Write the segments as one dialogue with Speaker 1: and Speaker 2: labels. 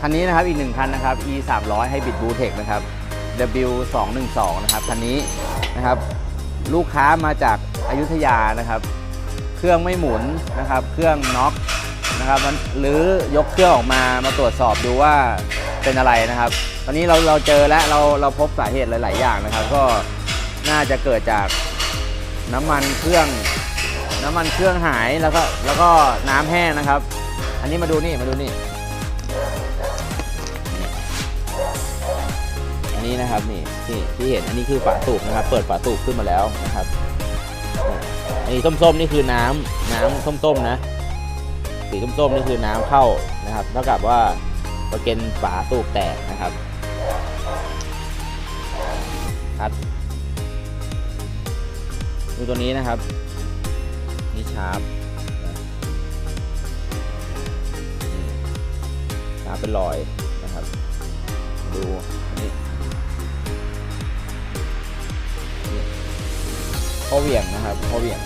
Speaker 1: คันนี้นะครับอีกหนึ่งคันนะครับ e 3 0 0 Hybrid Blue Tech นะครับ w 2 1 2นะครับคันนี้นะครับลูกค้ามาจากอายุทยานะครับ เครื่องไม่หมุนนะครับ เครื่องน็อกนะครับมันหรือยกเครื่องออกมามาตรวจสอบดูว่าเป็นอะไรนะครับ ตอนนี้เราเราเจอแล้วเราเราพบสาเหตุหลาย ๆ อย่างนะครับ ก็น่าจะเกิดจากน้ำมันเครื่อง น้ำมันเครื่องหายแล้วก็แล้วก็น้ำแห้งนะครับ อันนี้มาดูนี่มาดูนี่ นี้นะครับนี่ที่ที่เห็นอันนี้คือฝาสูบนะครับ เปิดฝาสูบขึ้นมาแล้วนะครับอันนี้ส้มๆนี่คือน้ำน้ำส้มๆนะสีส้มๆนี่คือน้ำเข้านะครับเท่ากับว่าประเก็นฝาสูบแตกนะครับครับดูตัวนี้นะครับนี่ชาร์ปนะนี่ชาร์ปเป็นรอยนะครับ ดูนี่ ข้อเหวี่ยงนะครับข้อเหวี่ยง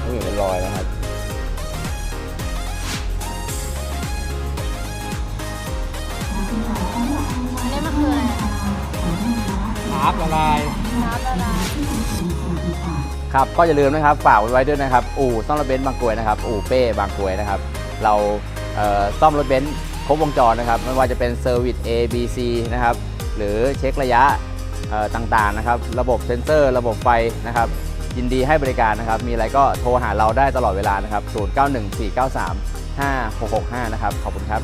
Speaker 1: ข้อเหวี่ยงเป็นรอยนะครับ
Speaker 2: อันนี้มันคืออะไรอะ
Speaker 3: หาบละลาย
Speaker 2: น้ำละลาย
Speaker 1: ครับก็อย่าลืมนะครับฝากไว้ด้วยนะครับอู่ซ่อมรถเบนซ์บางกรวยนะครับอู่เป้บางกรวยนะครับ เราเอ่อซ่อมรถเบนซ์ครบวงจรนะครับ ไม่ว่าจะเป็นเซอร์วิส A B C นะครับ หรือเช็คระยะเอ่อ ต่างๆนะครับ ระบบเซ็นเซอร์ ระบบไฟนะครับ ยินดีให้บริการนะครับ มีอะไรก็โทรหาเราได้ตลอดเวลานะครับ 0914935665 นะครับ ขอบคุณครับ